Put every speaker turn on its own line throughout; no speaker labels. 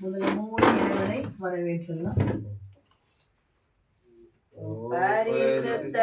முதல்ல மூணு இறைவனை வரவேற்றலாம்
பரிசுத்த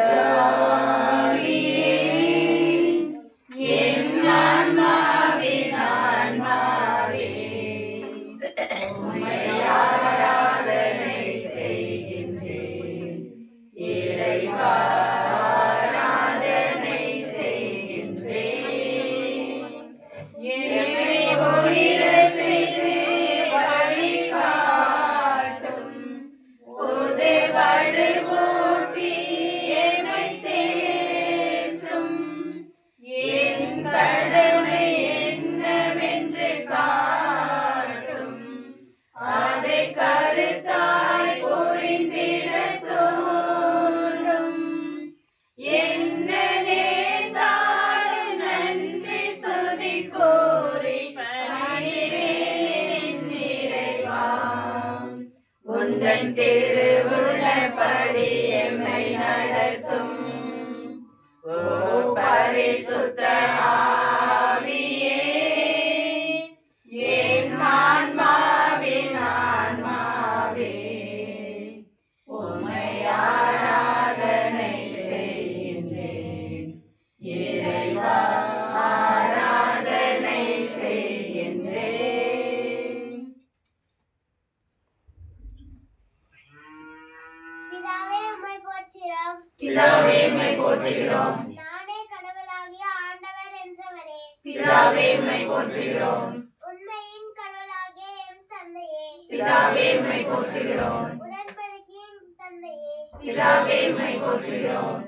பிதாவே உம்மை போற்றுகிறோம். உடன்படிக்கையின் தந்தையே.
பிதாவே உம்மை போற்றுகிறோம்.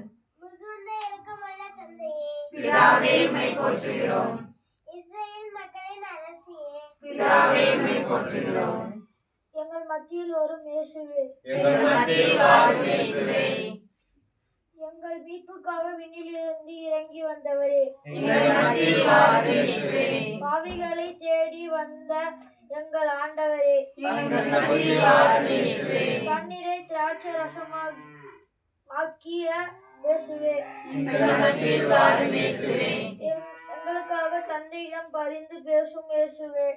மிகுந்த இரக்கமுள்ள தந்தையே.
பிதாவே உம்மை போற்றுகிறோம்.
இஸ்ரேல் மக்களின் அரசியே.
பிதாவே உம்மை போற்றுகிறோம்.
எங்கள் மத்தியில் வரும் இயேசுவே.
எங்கள் மத்தியில் வாழும் இயேசுவே.
எங்கள் மீட்புக்காக விண்ணிலிருந்து இறங்கி வந்தவரே. பாவிகளை தேடி வந்த எங்கள் ஆண்டவரே. தண்ணீரை திராட்சை ரசமாக ஆக்கிய இயேசுவே. எங்களுக்காக தந்தையிடம் பரிந்து பேசும் இயேசுவே.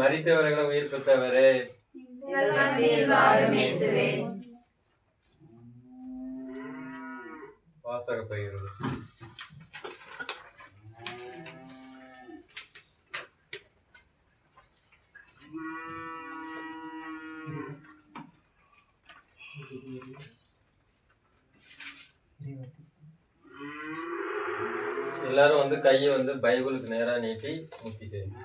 மரித்தவர்களை
உயிர்ப்பித்தவரே வாசக பகிர்வு எல்லாரும் வந்து கையை வந்து பைபிளுக்கு நேராக நீட்டி முத்தி செய்யும்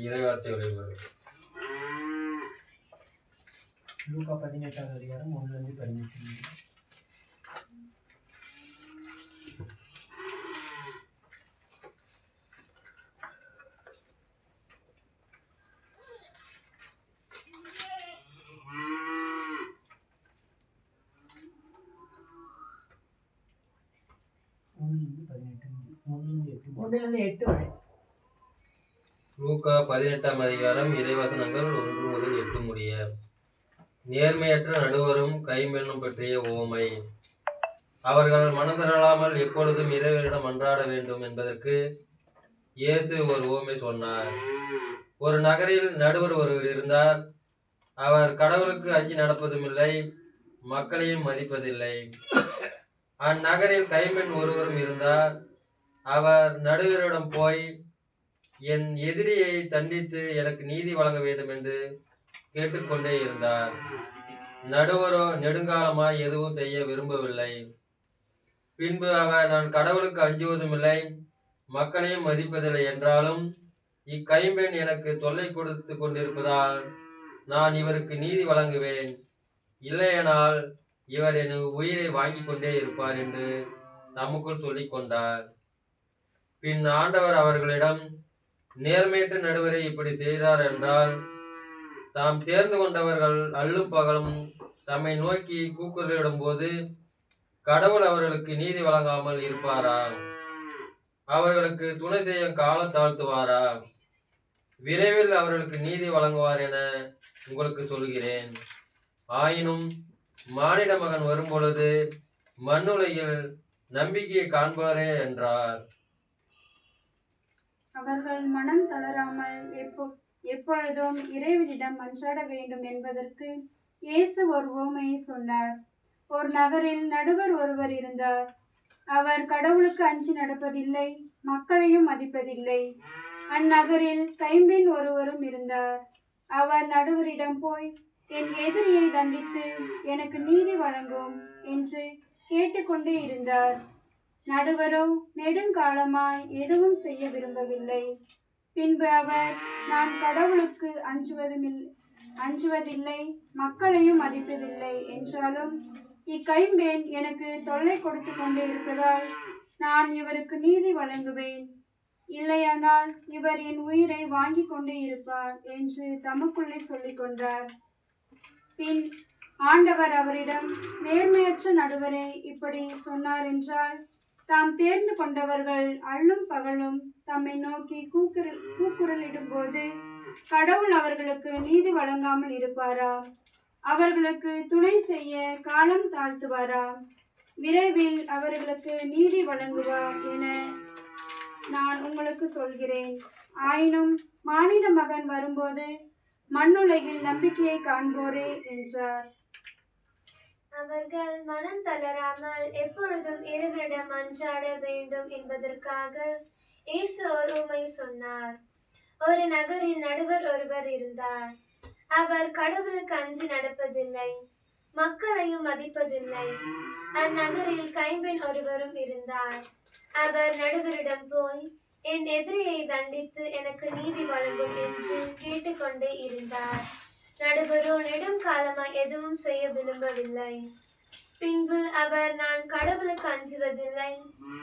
இறைவார்த்தை வழிபாடு
லூக்கா பதினெட்டாவது அதிகாரம் ஒன்றுலேருந்து பதினெட்டு
பதினெட்டாம் அதிகாரம் இறைவசனங்கள் ஒன்று முதல் எட்டு முடிய நேர்மையற்ற நடுவரும் கைமெல்லும் பற்றிய ஓமை. அவர்கள் மனதிரளாமல் எப்பொழுதும் இறைவனிடம் மன்றாட வேண்டும் என்பதற்கு இயேசு ஒரு ஓமை சொன்னார். ஒரு நகரில் நடுவர் ஒருவர் இருந்தார். அவர் கடவுளுக்கு அஞ்சி நடப்பதுமில்லை மக்களையும் மதிப்பதில்லை. அந்நகரில் கைமென் ஒருவரும் இருந்தார். அவர் நடுவரிடம் போய் என் எதிரியை தண்டித்து எனக்கு நீதி வழங்க வேண்டும் என்று கேட்டுக்கொண்டே இருந்தார். நடுவரோ நெடுங்காலமாய் எதுவும் செய்ய விரும்பவில்லை. பின்பு அவர் நான் கடவுளுக்கு அஞ்சுவதுமில்லை மக்களையும் மதிப்பதில்லை என்றாலும் இக்கைம்பெண் எனக்கு தொல்லை கொடுத்து கொண்டிருப்பதால் நான் இவருக்கு நீதி வழங்குவேன். இல்லையெனால் இவர் என் உயிரை வாங்கி கொண்டே இருப்பார் என்று தமக்குள் சொல்லிக் கொண்டார். பின் ஆண்டவர் அவர்களிடம் நேர்மையற்ற நடுவரை இப்படி செய்தார் என்றால் தாம் தேர்ந்து கொண்டவர்கள் அள்ளும் பகலும் தம்மை நோக்கி கூக்குரலிடும் போது கடவுள் அவர்களுக்கு நீதி வழங்காமல் இருப்பாரா? அவர்களுக்கு துணை செய்ய காலம் தாழ்த்துவாரா? விரைவில் அவர்களுக்கு நீதி வழங்குவார் என உங்களுக்கு சொல்கிறேன் ஆயினும் மானிட மகன் வரும்பொழுது மண்ணுலையில் நம்பிக்கையை காண்பாரே என்றார்.
அவர்கள் மனம் தளராமல் எப்போ எப்பொழுதும் இறைவனிடம் மன்றாட வேண்டும் என்பதற்கு இயேசு ஒரு ஓமையை சொன்னார். ஒரு நகரில் நடுவர் ஒருவர் இருந்தார். அவர் கடவுளுக்கு அஞ்சி நடப்பதில்லை மக்களையும் மதிப்பதில்லை. அந்நகரில் கைம்பெண் ஒருவரும் இருந்தார். அவர் நடுவரிடம் போய் என் எதிரியை தண்டித்து எனக்கு நீதி வழங்கும் என்று கேட்டுக்கொண்டே இருந்தார். நடுவரோ நெடுங்காலமாய் எதுவும் செய்ய விரும்பவில்லை. பின்பு அவர் நான் கடவுளுக்கு அஞ்சுவதுமில் அஞ்சுவதில்லை மக்களையும் மதிப்பதில்லை என்றாலும் இக்கைம்பேன் எனக்கு தொல்லை கொடுத்து கொண்டே இருப்பதால் நான் இவருக்கு நீதி வழங்குவேன். இல்லையானால் இவர் என் உயிரை வாங்கிக் கொண்டே இருப்பார் என்று தமக்குள்ளே சொல்லிக் கொண்டார். பின் ஆண்டவர் அவரிடம் நேர்மையற்ற நடுவரே இப்படி சொன்னார் என்றால் தாம் தேர்ந்து கொண்டவர்கள் அள்ளும் பகலும் தம்மை நோக்கி கூக்குரல் கூக்குரலிடும்போது கடவுள் அவர்களுக்கு நீதி வழங்காமல் இருப்பாரா? அவர்களுக்கு துணை செய்ய காலம் தாழ்த்துவாரா? விரைவில் அவர்களுக்கு நீதி வழங்குவார் என நான் உங்களுக்கு சொல்கிறேன். ஆயினும் மாநில மகன் வரும்போது மண்ணுலகில் நம்பிக்கையை காண்போரே என்றார்.
அவர்கள் மனம் தளராமல் எப்பொழுதும் இறைவனிடம் அஞ்சாட வேண்டும் என்பதற்காக இயேசு ஒரு உண்மை சொன்னார். ஒரு நகரில் நடுவர் ஒருவர் இருந்தார். அவர் கடவுளுக்கு அஞ்சு நடப்பதில்லை மக்களையும் மதிப்பதில்லை. அந்நகரில் கைம்பெண் ஒருவரும் இருந்தார். அவர் நடுவரிடம் போய் என் எதிரியை தண்டித்து எனக்கு நீதி வழங்கும் என்று கேட்டுக்கொண்டே இருந்தார். நடுவரோ நெடும் காலமாய் எதுவும் செய்ய விரும்பவில்லை. பின்பு அவர் நான் கடவுளுக்கு அஞ்சுவதில்லை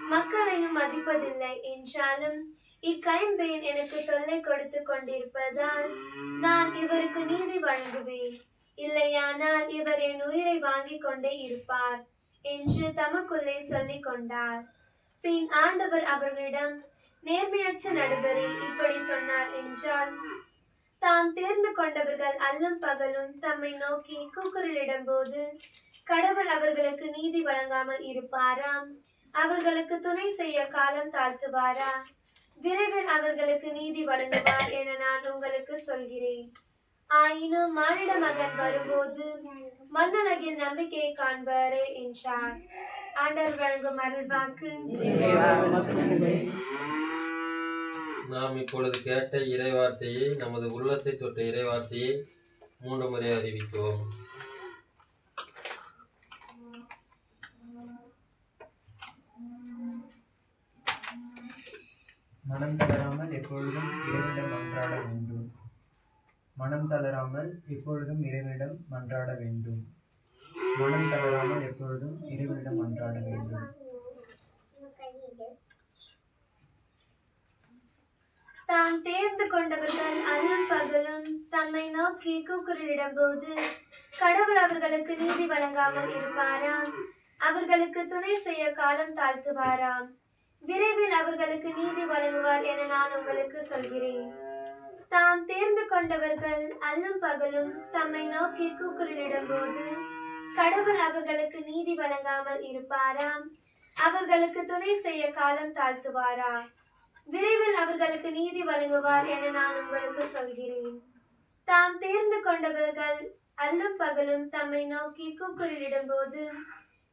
மக்களையும் மதிப்பதில்லை என்றாலும் இக்கைம்பெண் எனக்கு தொல்லை கொடுத்து கொண்டிருப்பதால் நான் இவருக்கு நீதி வழங்குவேன். இல்லையானால் இவர் என் உயிரை வாங்கிக் கொண்டே இருப்பார் என்று தமக்குள்ளே சொல்லிக் கொண்டார். பின் ஆண்டவர் அவர்களிடம் நேர்மையற்ற நடுவரே இப்படி சொன்னார் என்றால் தாம் தேர்ந்து கொண்டவர்கள் அல்லும் பகலும் தம்மை நோக்கி கூக்குரலிடும் போது கடவுள் அவர்களுக்கு நீதி வழங்காமல் இருப்பாராம். அவர்களுக்கு துணை செய்ய காலம் தாழ்த்துவாரா? விரைவில் அவர்களுக்கு நீதி வழங்குவார் என நான் உங்களுக்கு சொல்கிறேன். ஆயினும் மானிட மகன் வரும்போது மண்ணுலகில் நம்பிக்கையை காண்பாரே என்றார். ஆண்டவர் வழங்கும் அருள்வாக்கு
நாம் இப்பொழுது கேட்ட இறைவார்த்தையை நமது உள்ளத்தை தொட்ட இறைவார்த்தையை மூன்று முறை அறிவிக்கிறோம்
மனம் தளராமல் எப்பொழுதும் இறைவனிடம் மன்றாட வேண்டும். மனம் தளராமல் எப்பொழுதும் இறைவனிடம் மன்றாட வேண்டும். மனம் தளராமல் எப்பொழுதும் இறைவனிடம் மன்றாட வேண்டும்.
தாம் தேர்ந்து கொண்டவர்கள் அல்லும் பகலும் தம்மை நோக்கி கூக்குரலிடும் போது கடவுள் அவர்களுக்கு நீதி வழங்காமல் இருப்பாராம். அவர்களுக்கு துணை செய்ய காலம் தாழ்த்துவாராம். விரைவில் அவர்களுக்கு நீதி வழங்குவார் என நான் உங்களுக்கு சொல்கிறேன். தாம் தேர்ந்து கொண்டவர்கள் அல்லும் பகலும் தம்மை நோக்கி கூக்குரலிடும் போது கடவுள் அவர்களுக்கு நீதி வழங்காமல் இருப்பாராம். அவர்களுக்கு துணை செய்ய காலம் தாழ்த்துவாரா? விரைவில் அவர்களுக்கு நீதி வழங்குவார் என நான் உங்களுக்கு சொல்கிறேன். தாம் தேர்ந்து கொண்டவர்கள் அல்லும் பகலும் தம்மை நோக்கி கூக்குரலிடும் போது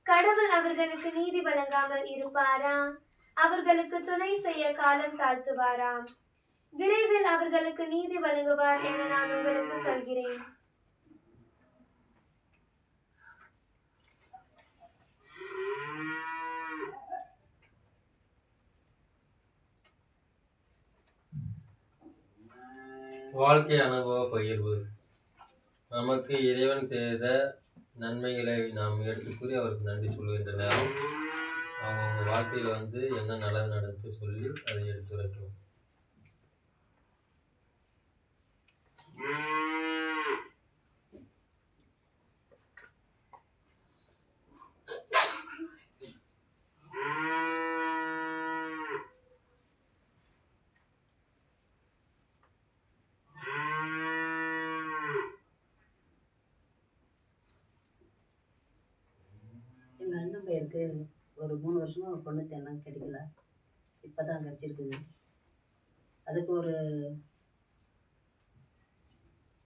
கடவுள் அவர்களுக்கு நீதி வழங்காமல் இருப்பாரா? அவர்களுக்கு துணை செய்ய காலம் தாழ்த்துவாராம். விரைவில் அவர்களுக்கு நீதி வழங்குவார் என நான் உங்களுக்கு சொல்கிறேன்.
வாழ்க்கை அனுபவ பகிர்வு. நமக்கு இறைவன் செய்த நன்மைகளை நாம் எடுத்துக்கூறி அவருக்கு நன்றி சொல்கின்ற நேரம் அவங்கவுங்க வாழ்க்கையில் வந்து என்ன நல்லது நடந்து சொல்லி அதை எடுத்துரைக்கும்
எங்கள் அண்ணன் பேருக்கு வருஷமா ஒரு பொண்ணு தேடலாம் கிடைக்கல. இப்போ தான் கிடச்சிருக்குது அதுக்கு ஒரு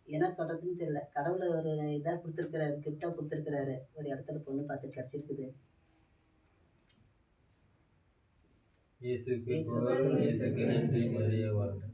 என்ன சொல்கிறதுன்னு தெரியல. கடவுளை ஒரு இதாக கொடுத்துருக்குறாரு கிஃப்டாக கொடுத்துருக்குறாரு. ஒரு இடத்துல பொண்ணு பார்த்து கிடச்சிருக்குது.
இயேசுக்கு
இயேசுக்கு
புகழ் இயேசுக்கு நன்றி மரிய வாழ்க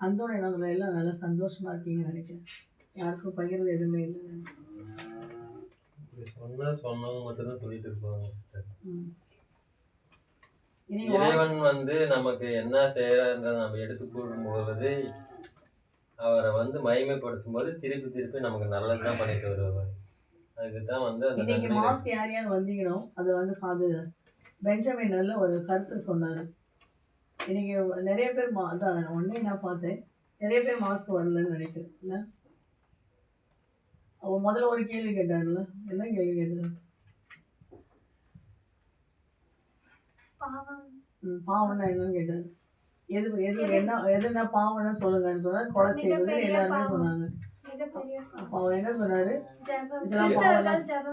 அந்தோட இனத்துல எல்லாம் நல்லா சந்தோஷமா இருக்கீங்கன்னு நினைக்கிறேன். யாருக்கும் பகிர்ந்து எதுவுமே இல்லை.
சொன்னவங்க மட்டும்தான் சொல்லிட்டு இருப்பாங்க இறைவன் வந்து நமக்கு என்ன செய்யறான்றதை நம்ம எடுத்து கூறும்போது அவரை வந்து மகிமைப்படுத்தும் போது திருப்பி திருப்பி நமக்கு நல்லது தான் பண்ணிட்டு வருவார். அதுக்கு தான் வந்து அந்த
இன்னைக்கு மாஸ்க் யார் யார் வந்தீங்களோ அது வந்து ஃபாதர் பெஞ்சமின் நல்ல ஒரு கருத்து சொன்னார். இன்னைக்கு நிறைய பேர் மா அதான் ஒன்றே நான் பார்த்தேன். நிறைய பேர் மாஸ்க் வரலன்னு நினைக்கிறேன். இல்லை அவன் முதல்ல ஒரு கேள்வி கேட்டார்ல என்ன கேள்வி கேட்டார்? பாவம்னா என்னன்னு கேட்டார். எது எது என்ன எதுனா பாவம்னா சொல்லுங்கன்னு சொன்னார் கொலை செய்வது எல்லாருமே. சொன்னாங்க. அவர் என்ன சொன்னாரு? இதெல்லாம் பாவம்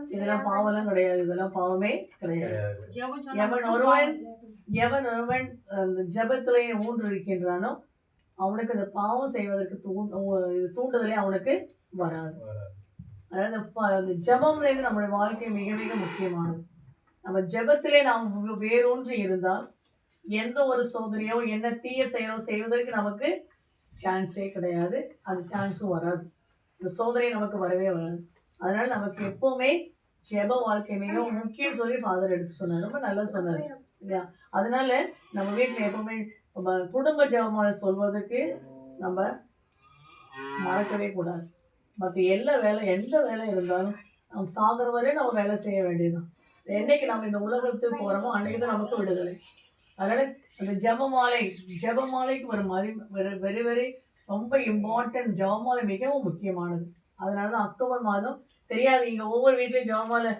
இதெல்லாம் பாவம்லாம் கிடையாது. இதெல்லாம் பாவமே கிடையாது. எவன் ஒருவன் எவன் ஒருவன் அந்த ஜெபத்திலே ஊன்று இருக்கின்றானோ அவனுக்கு அந்த பாவம் செய்வதற்கு தூண் உ- இது தூண்டுதலே அவனுக்கு வராது. அதாவது அந்த ஜெபம்லேருந்து நம்முடைய வாழ்க்கை மிக மிக முக்கியமானது. நம்ம ஜெபத்திலே நாம் வே- வேரூன்றி இருந்தால் எந்த ஒரு சோதனையோ என்ன தீய செயலோ செய்வதற்கு நமக்கு சான்ஸே கிடையாது. அது சான்ஸும் வராது. இந்த சோதனை நமக்கு வரவே வராது. அதனால நமக்கு எப்பவுமே ஜெப வாழ்க்கை மிகவும் முக்கியம் சொல்லி ஃபாதர் எடுத்து சொன்னார். ரொம்ப நல்லா சொன்னார். இல்லையா? அதனால நம்ம வீட்டில் எப்பவுமே குடும்ப ஜெபமாலை சொல்வதற்கு நம்ம மறக்கவே கூடாது. மற்ற எல்லா வேலை எந்த வேலை இருந்தாலும் நம்ம சாகிற வரை நம்ம வேலை செய்ய வேண்டியதுதான். என்னைக்கு நம்ம இந்த உலகத்துக்கு போகிறோமோ அன்னைக்கு தான் நமக்கு விடுதலை. அதனால அந்த ஜெபமாலை ஜெபமாலைக்கு ஒரு மதி வெரி வெரி வெரி ரொம்ப இம்பார்ட்டன்ட் ஜவமாலை மிகவும் முக்கியமானது. அதனால தான் அக்டோபர் மாதம் தெரியாது இங்கே ஒவ்வொரு வீட்லேயும் ஜவமாலை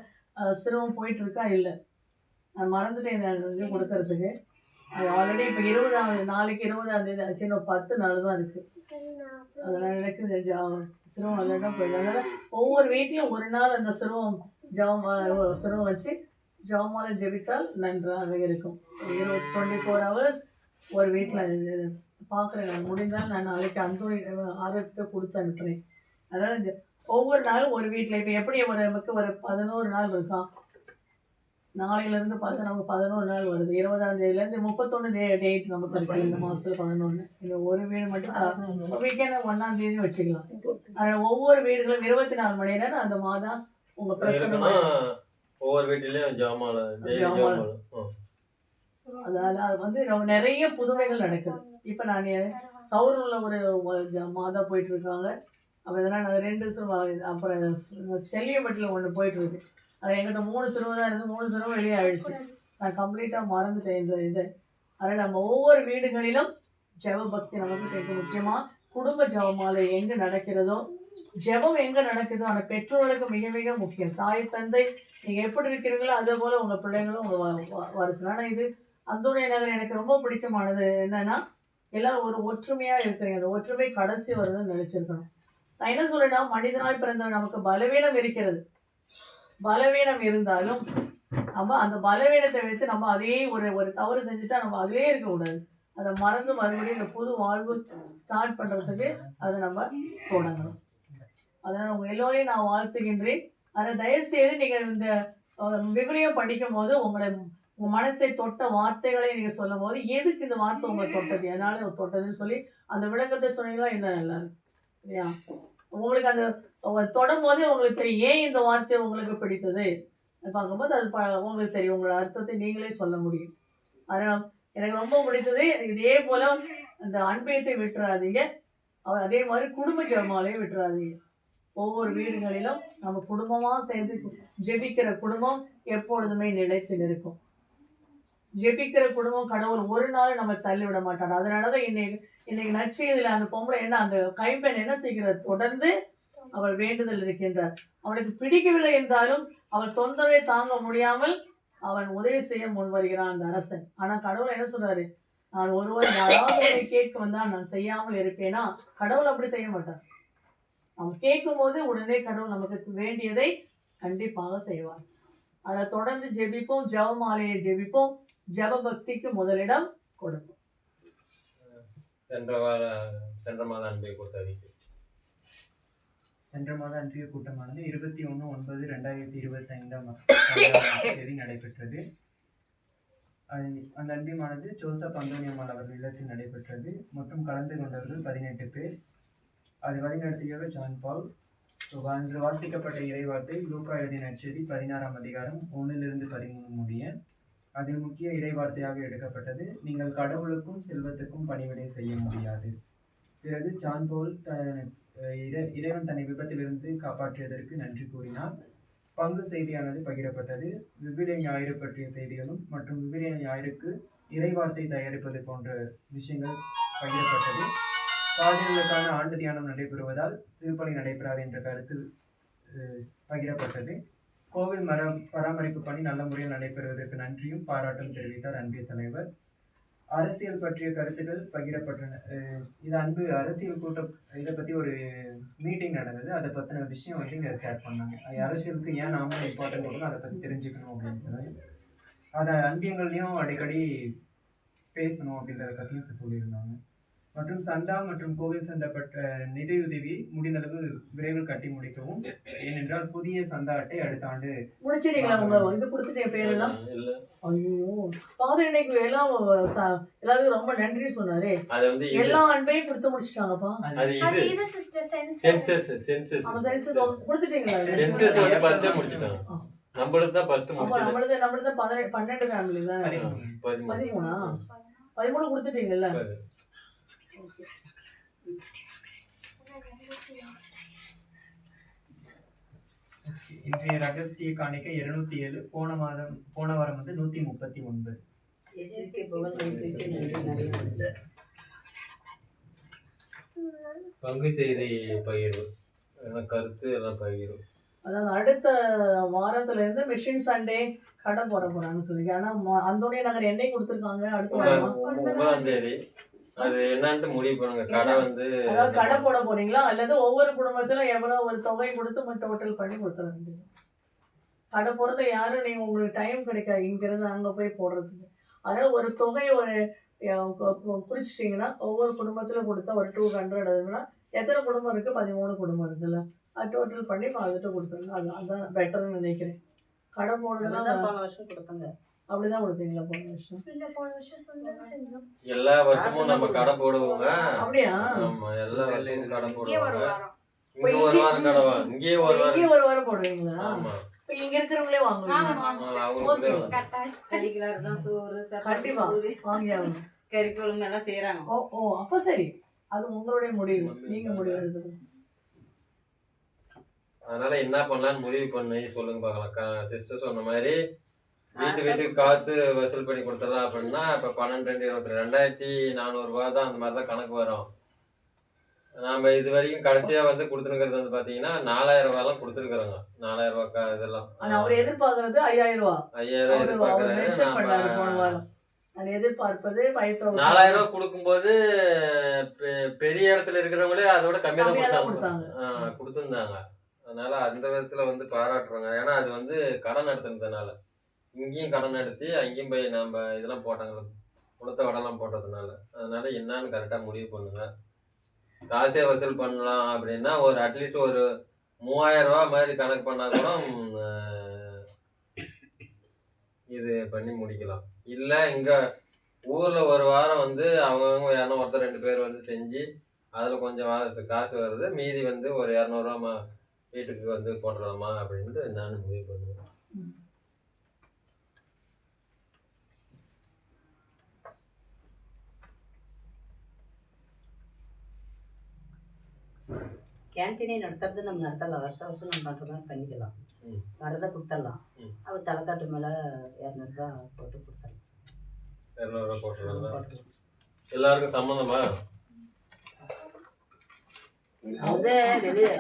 சிரமம் போயிட்டு இருக்கா இல்லை? நான் மறந்துட்டேன் இது கொடுக்கறதுக்கு. அது ஆல்ரெடி இப்போ இருபதாம் நாளைக்கு இருபதாம் தேதி ஆச்சு இன்னும் பத்து நாள் தான் இருக்குது அதனால எனக்கு இந்த சிரமம் அதெல்லாம் போயிடும். அதனால ஒவ்வொரு வீட்லையும் ஒரு நாள் அந்த சிரமம் ஜாம சிரமம் வச்சு ஜவமாலை ஜெபித்தால் நன்றாக இருக்கும். இருபத்தி டுவெண்ட்டி ஃபோர் ஹவர்ஸ் ஒரு வீட்டில் பார்க்குறேன். நான் முடிந்தால் நான் நாளைக்கு அந்த ஆரோக்கியத்தை கொடுத்து அனுப்புகிறேன் அதனால் இந்த ஒவ்வொரு நாளும் ஒரு வீட்டில் இப்போ எப்படி ஒரு நமக்கு ஒரு பதினோரு நாள் இருக்கான் நாளையிலேருந்து பார்த்தா நமக்கு பதினோரு நாள் வருது. இருபதாம் தேதியிலேருந்து முப்பத்தொன்று டே டேட் நமக்கு இருக்கு. இந்த மாதத்தில் பதினொன்று இந்த ஒரு வீடு மட்டும் வீக்கெண்ட் ஒன்றாம் தேதி வச்சுக்கலாம். அதில் ஒவ்வொரு வீடுகளும் இருபத்தி நாலு மணி நேரம் அந்த மாதம் உங்கள் பிரச்சனை
ஒவ்வொரு வீட்டிலையும்.
அதால அது வந்து நிறைய புதுமைகள் நடக்குது. இப்போ நான் சவுரில் ஒரு மாதா போயிட்டு இருக்காங்க அப்போ இதெல்லாம் நாங்கள் ரெண்டு சிறுவா அப்புறம் செல்லியம்பட்டியில் ஒன்று போயிட்டு இருக்கு அது எங்கிட்ட மூணு சிறுவை தான் இருந்து மூணு சிறுவை வெளியே ஆயிடுச்சு. நான் கம்ப்ளீட்டாக மறந்துட்டேன் இந்த இதை. அதனால் நம்ம ஒவ்வொரு வீடுகளிலும் ஜெப பக்தி நமக்கு கேட்க முக்கியமாக குடும்ப ஜபமாலை எங்கே நடக்கிறதோ ஜெபம் எங்கே நடக்குதோ அந்த பெற்றோர்களுக்கு மிக மிக முக்கியம். தாய் தந்தை நீங்கள் எப்படி இருக்கிறீங்களோ அதே போல் உங்கள் பிள்ளைங்களும் உங்கள் வருஷம் ஆனால் இது அந்தோடைய நகர் எனக்கு ரொம்ப பிடிச்சமானது என்னென்னா எல்லாம் ஒரு ஒற்றுமையாக இருக்கிறீங்க. அந்த ஒற்றுமை கடைசி வருதுன்னு நினைச்சிருக்கணும். நான் என்ன சொல்றேன்னா மனிதனாய் பிறந்தவன் நமக்கு பலவீனம் இருக்கிறது. பலவீனம் இருந்தாலும் நம்ம அந்த பலவீனத்தை வைத்து நம்ம அதே ஒரு ஒரு தவறு செஞ்சுட்டா நம்ம அதிலே இருக்கக்கூடாது அதை மறந்து மறுபடியும் இந்த புது வாழ்வு ஸ்டார்ட் பண்ணுறதுக்கு அதை நம்ம தொடங்கணும். அதனால் உங்கள் எல்லோரையும் நான் வாழ்த்துகின்றேன். அதில் தயவுசெய்து நீங்கள் இந்த அஹ், படிக்கும் போது உங்களை உங்க மனசை தொட்ட வார்த்தைகளை நீங்க சொல்லும் போது எதுக்கு இந்த வார்த்தை உங்களை தொட்டது? என்னால தொட்டதுன்னு சொல்லி அந்த விளக்கத்தை சொன்னீங்களா என்ன நல்லா இல்லையா? உங்களுக்கு அந்த அவங்க தொடும் போதே உங்களுக்கு தெரியும் ஏன் இந்த வார்த்தை உங்களுக்கு பிடித்தது? பார்க்கும்போது அது ப- உங்களுக்கு தெரியும். உங்களோட அர்த்தத்தை நீங்களே சொல்ல முடியும். அதனால் எனக்கு ரொம்ப பிடிச்சது இதே போல அந்த அன்பயத்தை விட்டுறாதீங்க. அவர் அதே மாதிரி குடும்ப ஜெபமாலையும் விட்டுறாதீங்க. ஒவ்வொரு வீடுகளிலும் நம்ம குடும்பமாக சேர்ந்து ஜெபிக்கிற குடும்பம் எப்பொழுதுமே நிலைத்து நிற்கும். ஜெபிக்கிற குடும்பம் கடவுள் ஒரு நாள் நம்ம தள்ளி விட மாட்டார். அதனாலதான் இன்னைக்கு இன்னைக்கு நற்செய்தியில் அந்த பொம்பளை என்ன அந்த கைப்பெண் என்ன செய்கிறார் தொடர்ந்து அவள் வேண்டுதல் இருக்கின்றார். அவனுக்கு பிடிக்கவில்லை என்றாலும் அவள் தொந்தரவை தாங்க முடியாமல் அவன் உதவி செய்ய முன் வருகிறான் அந்த அரசன். ஆனா கடவுள் என்ன சொல்றாரு? நான் ஒருவர் யாராவது கேட்க வந்தால் நான் செய்யாமல் இருப்பேனா? கடவுள் அப்படி செய்ய மாட்டார். அவன் கேட்கும் போது உடனே கடவுள் நமக்கு வேண்டியதை கண்டிப்பாக செய்வார். அதை தொடர்ந்து ஜெபிப்போம் ஜெபமாலையை ஜெபிப்போம். ஜெப பக்திக்கு முதலிடம் கொடுப்போம்.
சென்ற வார சென்ற மாதம் அன்பை கொடுத்த அறிக்கை
சென்ற மாத அன்றைய கூட்டமானது இருபத்தி ஒன்று ஒன்பது ரெண்டாயிரத்தி இருபத்தி ஐந்தாம் தேதி நடைபெற்றது. அந்த அன்பியமானது ஜோசப் அந்தோனியம்மாள் அவர்கள் இல்லத்தில் நடைபெற்றது. மற்றும் கலந்து கொண்டவர்கள் பதினெட்டு பேர். அது வழிநடத்தியவர் ஜான் பால். அன்று வாசிக்கப்பட்ட இறைவார்த்தை லூக்கா எழுதிய நற்செய்தி பதினாறாம் அதிகாரம் ஒன்றிலிருந்து பதிமூணு முடிய அதில் முக்கிய இறைவார்த்தையாக எடுக்கப்பட்டது நீங்கள் கடவுளுக்கும் செல்வத்துக்கும் பணிவிடை செய்ய முடியாது. பிறகு ஜான் போல் த- இறைவன் தன்னை விபத்திலிருந்து காப்பாற்றியதற்கு நன்றி கூறினார். பங்கு செய்தியானது பகிரப்பட்டது. விவிலிய ஞாயிறு பற்றிய செய்திகளும் மற்றும் விவிலிய ஞாயிறுக்கு இறைவார்த்தை தயாரிப்பது போன்ற விஷயங்கள் பகிரப்பட்டது. பாடல்களுக்கான ஆண்டு தியானம் நடைபெறுவதால் திருப்பணி நடைபெறாது என்ற கருத்து பகிரப்பட்டது. கோவில் மரம் பராமரிப்பு பணி நல்ல முறையில் நடைபெறுவதற்கு நன்றியும் பாராட்டும் தெரிவித்தார் அன்பிய தலைவர். அரசியல் பற்றிய கருத்துக்கள் பகிரப்பட்டன. இது அன்பு அரசியல் கூட்டம் இதை பற்றி ஒரு மீட்டிங் நடந்தது. அதை பற்றின விஷயம் வந்து இங்கே ஷேர் பண்ணாங்க. அரசியலுக்கு ஏன் நாம இம்பார்ட்டன்ட் கொடுக்கணும் அதை பற்றி தெரிஞ்சுக்கணும் அப்படின்றது. அதை அன்பியங்கள்லையும் அடிக்கடி பேசணும் அப்படின்றத பற்றியும் இப்போ சொல்லியிருந்தாங்க. மற்றும் சந்தா மற்றும் கோவில் சந்தப்பட்ட நிதியுதவியை முடிந்தளவு விரைவில் கட்டி முடிக்கவும். ஏனென்றால் புதிய சந்தா அட்டை அடுத்த ஆண்டு
முடிச்சிட்டீங்களா உங்க இது கொடுத்துட்டீங்க பேரெல்லாம்? ஐயோ. ஃபாதர் இன்னைக்கு எல்லாம் எல்லாருக்கும் ரொம்ப நன்றி சொன்னாரே.
அது வந்து இது.
எல்லா அன்பையும் கொடுத்து முடிச்சிட்டாங்கப்பா.
அது இது.
சிஸ்டர் சென்ஸ்
சென்சஸ் சென்சஸ்
அவன் சென்சஸ் கொடுத்துட்டீங்களா?
சென்சஸ் வந்து ஃபர்ஸ்டே முடிச்சிட்டாங்க. நம்மளுக்கு தான் ஃபர்ஸ்ட் முடிச்சது.
ஃபேமிலி தான்
பதிமூணு.
பதிமூணு.
பதிமூணா? பதிமூணு கொடுத்துட்டீங்கல்ல.
இன்றைய ரகசிய காணிக்கை இருநூத்தி ஏழு. போன மாதம் போன வாரம் வந்து நூத்தி முப்பத்தி ஒன்பது.
பங்கு செய்தி பகிர்வு. எல்லாம் கருத்து எல்லாம் பகிர்வு?
அதாவது அடுத்த வாரத்துல இருந்து மிஷின் சண்டே கடை போட போறாங்கன்னு சொல்லி ஆனா அந்தோனிய நகர் என்னைக்கு கொடுத்துருக்காங்க அடுத்த வாரமா.
ஒன்பதாம் தேதி. அது என்னன்ட்டு முடிவு பண்ணுங்க கடை வந்து
அதாவது கடை போட போறீங்களா? அல்லது ஒவ்வொரு குடும்பத்திலும் எவ்வளவு ஒரு தொகை கொடுத்து டோட்டல் பண்ணி கொடுத்துட வேண்டியது? கடை போறது யாரும் நீங்க உங்களுக்கு டைம் கிடைக்காது. இங்க இருந்து அங்க போய் போடுறதுக்கு. அதனால ஒரு தொகை ஒரு குறிச்சிட்டீங்கன்னா ஒவ்வொரு குடும்பத்துல கொடுத்தா ஒரு டூ ஹண்ட்ரட் அதுனா எத்தனை குடும்பம் இருக்கு? பதிமூணு குடும்பம் இருக்குல்ல. அது டோட்டல் பண்ணி பார்த்துட்டு கொடுத்துருங்க. அது அதான் பெட்டர்னு நினைக்கிறேன். கடை போடுறதுலாம்
அப்படிதான் போன வருஷம் கொடுத்தங்க.
அப்படிதான் கொடுத்தீங்களா போன வருஷம்.
இல்ல போன வருஷம் சொன்னது செஞ்சோம்.
எல்லா வருஷமும் நம்ம கடை போடுவோங்க.
அப்படியா?
ஆமா எல்லா வருஷமும் கடை போடுவாங்க. இங்க ஒரு வாரம் கடை இங்கேயே ஒரு வாரம்.
இங்கே ஒரு வாரம் போடுவீங்களா?
ஆமா.
இப்ப இங்க இருக்கிறவங்களே வாங்குவீங்க
ஆமா
ஆ, அவங்களுக்குள்ளே
Okay.
வந்து.
கட்டாயம்.
களிக்கிழாரு தான் சோறு
கண்டிப்பா.
சப்பாத்தி
வாங்கி ஆகணும்.
கறி குழம்பு எல்லாம் செய்யறாங்க
ஓ ஓ அப்ப சரி. அது உங்களுடைய முடிவு. நீங்க முடிவு. எடுத்துக்கணும்.
அதனால என்ன பண்ணலாம்னு முடிவு பண்ணி சொல்லுங்க பார்க்கலாம். சிஸ்டர் சொன்ன மாதிரி வீட்டு வீட்டுக்கு காசு வசூல் பண்ணி கொடுத்துடலாம் அப்படின்னா இப்போ பன்னெண்டு ரெண்டு இருபத்தி ரெண்டாயிரத்தி நானூறுரூவா தான் அந்த மாதிரி தான் கணக்கு வரும். நாம இது வரைக்கும் கடைசியா வந்து கொடுத்துருக்கிறது வந்து பாத்தீங்கன்னா நாலாயிரம் ரூபாய்லாம் கொடுத்துருக்குறோங்க. நாலாயிரம் ரூபாய் கா- இதெல்லாம்.
ஆனா அவர் எதிர்பார்க்கறது ஐயாயிரம் ரூபா
ஐயாயிரம்
அவரு அவர்
எதிர்பார்க்கறாரு.
எதிர்பார்ப்பது
நாலாயிரம் ரூபாய் கொடுக்கும்போது பெ- பெரிய இடத்துல இருக்கிறவங்களே அதோட கம்மியா தான் கொடுத்தாங்க. கொடுத்திருந்தாங்க. அதனால அந்த விதத்துல வந்து பாராட்டுறாங்க. ஏன்னா அது வந்து கடன் நடத்துனதுனால. இங்கேயும் கடன் நடத்தி அங்கேயும் போய் நம்ம இதெல்லாம் போட்டாங்க உளுத்த வடலாம் போட்டதுனால. அதனால என்னன்னு கரெக்டாக முடிவு பண்ணுங்க. காசே வசூல் பண்ணலாம் அப்படின்னா ஒரு அட்லீஸ்ட் ஒரு மூவாயிரம் ரூபா மாதிரி கணக்கு பண்ணால் கூட இது பண்ணி முடிக்கலாம். இல்லை இங்கே ஊரில் ஒரு வாரம் வந்து அவங்கவுங்க யாரும் ஒருத்தர் ரெண்டு பேர் வந்து செஞ்சு அதில் கொஞ்சம் காசு வருது மீதி வந்து ஒரு இரநூறுவா வீட்டுக்கு வந்து போட்டுடலாமா அப்படின்ட்டு நான் முடிவு பண்ணுவேன்
கேன்டீனே நடத்துறது நம்ம நடத்தலாம். வருஷம் வருஷம் நம்ம பண்ணுற மாதிரி பண்ணிக்கலாம். வரதை கொடுத்துடலாம். அவர் தலைக்காட்டு மேலே இரநூறுபா போட்டு கொடுத்துடலாம்.
இரநூறுவா போட்டுடலாம். எல்லாருக்கும் சம்மந்தமா?
வெளியே.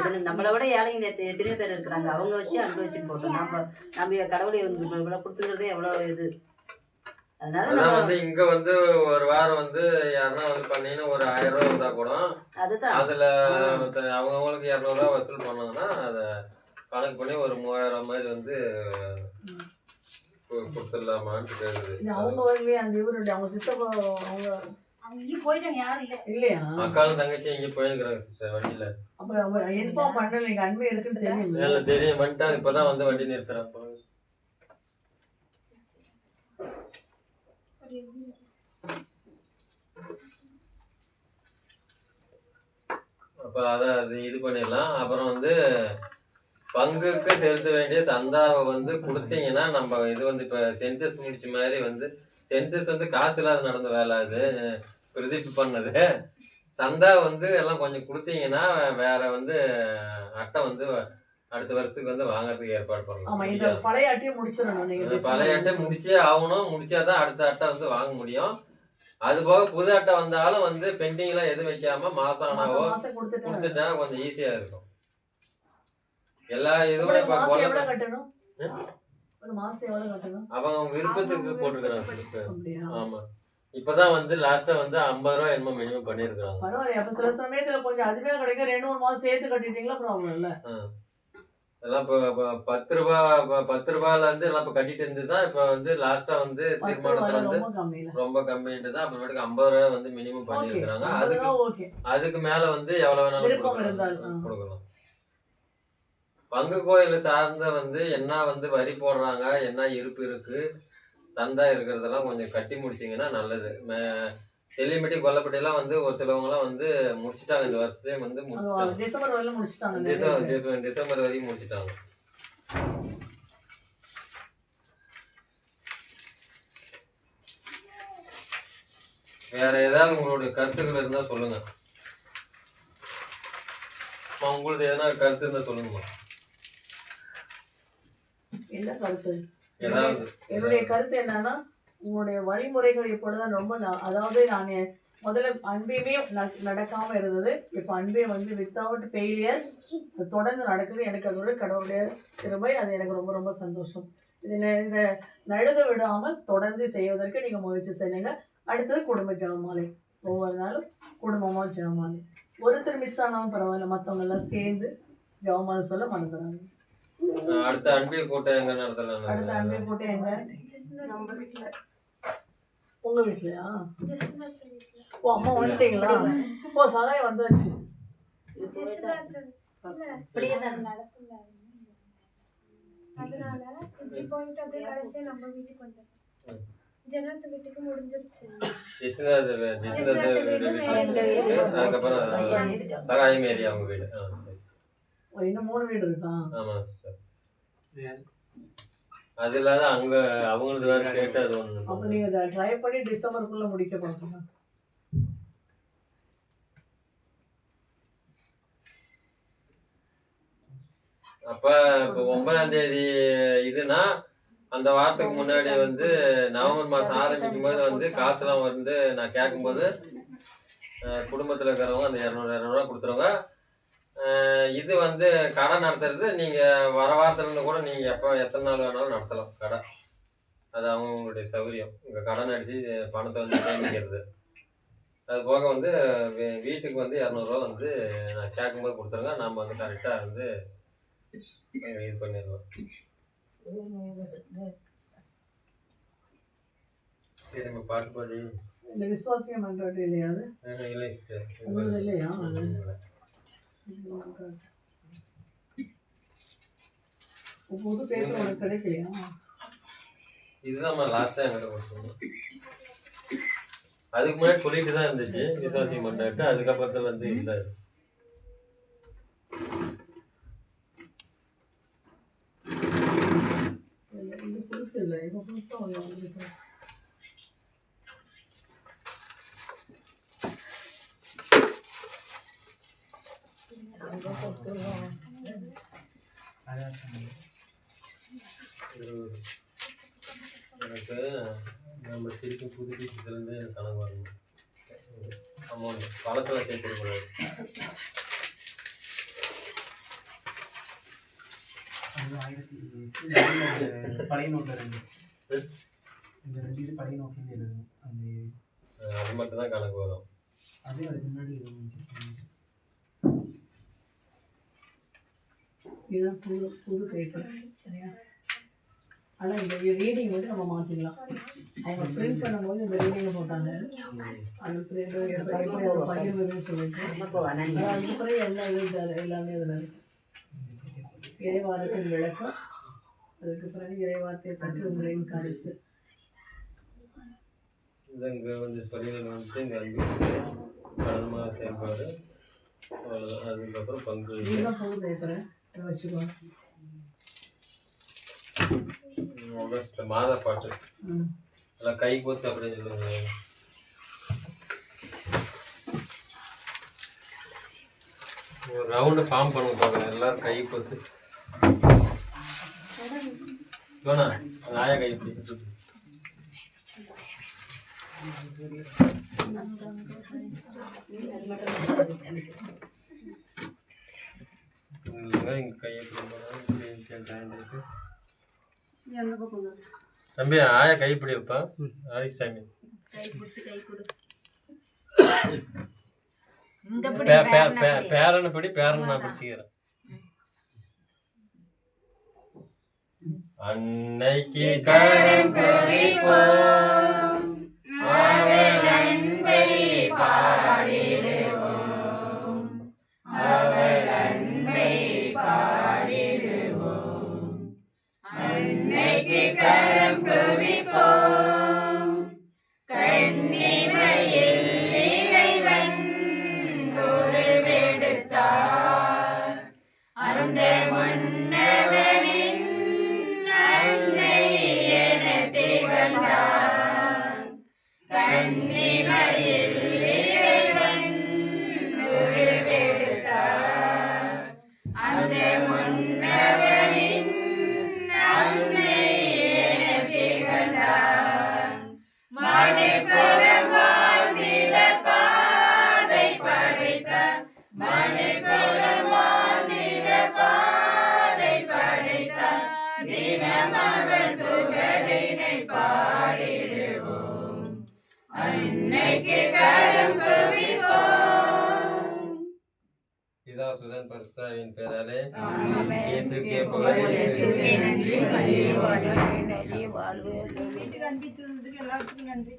நம்மளை விட ஏழைங்க எத்த- எத்தனையோ பேர் இருக்கிறாங்க. அவங்க வச்சு அனுபவிச்சுட்டு போட்டோம். நம்ம நம்ம கடவுளை இவ்வளோ கொடுத்துங்கிறதே எவ்வளோ இது. அதனால
வந்து இங்க வந்து ஒரு வாரம் வந்து யாருன்னா வந்து பண்ணீங்கன்னா ஒரு ஆயிரம் ரூபா வந்தா கூட
அதுதான்.
அதுல அவங்கவுங்களுக்கு இரநூறுவா வசூல் பண்ணாங்கன்னா அதை கணக்கு பண்ணி ஒரு மூவாயிரம் மாதிரி வந்து கு- கொடுத்துடலாமான்ட்டு கேக்குது.
அவங்க வரலையே அந்த இவருடைய அவங்க சித்தப்பா அவங்க
அக்காலும் தங்கச்சி இங்க போயிருக்கிறாங்க வண்டியில.
தெரியும்?
இல்ல தெரியும் வந்துட்டாங்க இப்பதான் வந்து வண்டி நிறுத்துறாங்க. அப்ப அத இது பண்ணிடலாம். அப்புறம் வந்து பங்குக்கு செலுத்த வேண்டிய சந்தாவை வந்து கொடுத்தீங்கன்னா நம்ம இது வந்து இப்ப சென்சஸ் முடிச்ச மாதிரி வந்து சென்சஸ் வந்து காசு இல்லாத நடந்த வேலை அது. பிரதிப்பு பண்ணது. சந்தா வந்து எல்லாம் கொஞ்சம் கொடுத்தீங்கன்னா வேற வந்து அட்டை வந்து அடுத்த வருஷத்துக்கு வந்து வாங்குறதுக்கு ஏற்பாடு பண்ணலாம்.
பழைய அட்டையை முடிச்சிடணும்
பழைய அட்டை முடிச்சே ஆகணும். முடிச்சாதான் அடுத்த அட்டை வந்து வாங்க முடியும். அது போக புது அட்டை வந்தாலும் வந்து பெண்டிங் எல்லாம் எதுவும் வைக்காம மாசம் ஆனாவோ
கொடுத்துட்டு
கொஞ்சம் ஈஸியா இருக்கும். எல்லா இதுவும் அவங்க விருப்பத்துக்கு போட்டுக்கிறாங்க ஆமா. இப்பதான் வந்து லாஸ்டா வந்து ஐம்பது ரூபா என்னமோ மினிமம் பண்ணிருக்காங்க
பரவாயில்ல அப்ப சில சமயத்துல கொஞ்சம் அதுவே கிடைக்கும். ரெண்டு மூணு மாசம் சேர்த்து கட்டிட்டீங்களா ப்ராப்ளம் இல்ல.
எல்லாம் இப்போ பத்து ரூபா பத்து ரூபாயில இருந்து எல்லாம் இப்போ கட்டிட்டு இருந்துதான் இப்போ வந்து லாஸ்டா வந்து தீர்மானத்துல
ரூபாய்
வந்து
ரொம்ப
கம்மின்ட்டு தான் அப்புறமேட்டுக்கு ஐம்பது ரூபா வந்து மினிமம் பண்ணியிருக்கிறாங்க. அதுக்கு அதுக்கு மேல வந்து எவ்வளவு வேணாலும். கொடுக்கலாம். பங்கு கோயில் சார்ந்த வந்து என்ன வந்து வரி போடுறாங்க என்ன இருப்பு இருக்கு சந்தா இருக்கிறதெல்லாம் கொஞ்சம் கட்டி முடிச்சீங்கன்னா நல்லது. செல்லிமட்டி கொல்லப்பட்டியெல்லாம் வந்து ஒரு சிலவங்கலாம் வந்து முடிச்சிட்டாங்க. இந்த வருஷமே வந்து முடிச்சிட்டாங்க.
டிசம்பர் வரையில முடிச்சிட்டாங்க.
டிசம்பர். டிசம்பர் வரைக்கும் முடிச்சிட்டாங்க. வேற ஏதாவது உங்களுடைய கருத்துக்கள் இருந்தா சொல்லுங்க. உங்களுக்கு எதனா கருத்து இருந்தா சொல்லுங்கம்மா.
என்ன கருத்து?
ஏதாவது
என்னுடைய கருத்து என்னன்னா உங்களுடைய வழிமுறைகள் இப்பொழுதுதான் ரொம்ப நா- அதாவது நான் முதல்ல அன்பையுமே ந- நடக்காம இருந்தது. இப்ப அன்பே வந்து வித்தவுட் ஃபெயிலியர் தொடர்ந்து நடக்குது. எனக்கு அதோட கடவுளுடைய கிருபை. அது எனக்கு ரொம்ப ரொம்ப சந்தோஷம். இது ந- இந்த நழுக விடாமல் தொடர்ந்து செய்வதற்கு நீங்க முயற்சி செய்யுங்க. அடுத்தது குடும்ப ஜெபமாலை ஒவ்வொரு நாளும் குடும்பமா ஜெபமாலை ஒருத்தர் மிஸ் ஆனாலும் பரவாயில்ல. மத்தவங்க எல்லாம் சேர்ந்து ஜெபமாலை சொல்ல மறந்துடுறாங்க
அடுத்த அன்பியல் கூட்டம் எங்க
அடுத்த
நடத்தலாம்
அன்பை போட்டு எங்க?
நம்ம வீட்டுல.
உங்க வீட்லயா? ஓ அம்மா வந்துட்டீங்களா? ஓ சகாயம் வந்தாச்சு.
அதனால இப்படி போயிட்டு அப்படியே கடைசியா நம்ம வீட்டுக்கு வந்துட்டோம். ஜனத்து வீட்டுக்கு முடிஞ்சிருச்சு.
அதுக்கப்புறம் சகாயம் ஏரியா அவங்க வீடு.
இன்னும் மூணு வீடு இருக்கா?
ஆமா சிஸ்டர். அது இல்லாத அங்க அவங்களுக்கு வேற கேட்டு அது ஒண்ணு
அப்ப நீங்க அதை ட்ரை பண்ணி டிசம்பருக்குள்ள முடிக்க பாருங்க
அப்ப இப்ப ஒன்பதாம் தேதி இதுனா அந்த வாரத்துக்கு முன்னாடி வந்து நவம்பர் மாசம் ஆரம்பிக்கும் போது வந்து காசுலாம் வந்து நான் கேட்கும்போது குடும்பத்துல இருக்கிறவங்க அந்த இரநூறு இரநூறுவா கொடுத்துருவாங்க இது வந்து கடை நடத்துறது. நீங்க வர வாரத்துல இருந்து கூட நீங்க எப்போ எத்தனை நாள் வேணாலும் நடத்தலாம் கடை. அது அவங்களுடைய சௌகரியம். இங்க கடை நடத்தி பணத்தை வந்து சேமிக்கிறது. அது போக வந்து வீட்டுக்கு வந்து இரநூறுவா வந்து நான் கேட்கும்போது கொடுத்துருங்க. நம்ம வந்து கரெக்டாக வந்து இது பண்ணிடலாம். சரி நம்ம பாட்டு பாடி.
இந்த விசுவாசிய மன்றாட்டு இல்லையா அது?
இல்லை
இல்லையா? புது பேப்பர் உனக்கு கிடைக்கலையா
இதுதான் லாஸ்ட்டாக என்கிட்ட கொடுத்துருந்தோம் அதுக்கு முன்னாடி சொல்லிட்டு தான் இருந்துச்சு. விசுவாசி மண்டாட்டு அதுக்கப்புறத்துல வந்து இல்லை
இது புதுசு இல்லை. இப்போ புதுசாக ஒன்று வந்துருக்கு
அதான் சொன்னேன்.
இருபது. எனக்கு நம்ம திருப்பி புதுப்பிச்சதுலேருந்து எனக்கு கணக்கு வரணும் அமௌண்ட் சேர்த்துக்கூடாது
ஆயிரத்தி பழைய நோட்டில் ரெண்டு இந்த ரெண்டு இது பழைய நோட்லேருந்து எழுதணும் அந்த
அது மட்டும் தான் கணக்கு வரும்
அது அதுக்கு முன்னாடி
இதுதான் புது புது பேப்பர் சரியா? ஆனால் இந்த ரீடிங் வந்து நம்ம மாற்றிக்கலாம் அவங்க பிரிண்ட் பண்ணும்போது இந்த ரீடிங்கை போட்டாங்க. அந்த பிரிண்ட் பகிர்வுன்னு சொல்லிட்டு. அதுக்கப்புறம் எல்லா இது எல்லாமே இதில் இருக்கு. இறைவாரத்தின் விளக்கம். அதுக்கு பிறகு இறைவார்த்தை பற்றி உங்களின் கருத்து.
இங்கே வந்து பள்ளிகள் வந்துட்டு இங்கே அன்பு கடனமாக செயல்பாடு. அவ்வளவுதான். அதுக்கப்புறம் பங்கு.
இதை வச்சுக்கலாம்
அவ்வளோ மாத பாட்டு நல்லா கை கோத்து அப்படின்னு சொல்லுவாங்க. ஒரு ரவுண்டு ஃபார்ம் பண்ண பார்க்குறேன் எல்லாரும் கை கோத்து வேணா நாயா கை பிடிக்கிறது இங்கே கையை பிடிப்பாங்க தம்பி ஆயா கை பிடி வைப்பா. ஆதிக் சாமி
பேரனை பிடி.
பேரனை நான் பிடிச்சிக்கிறேன். அன்னைக்கு கரம்
குவிப்போம், அன்னைக்கு
வீட்டுக்கு அனுப்பிச்சு எல்லாத்துக்கும் நன்றி.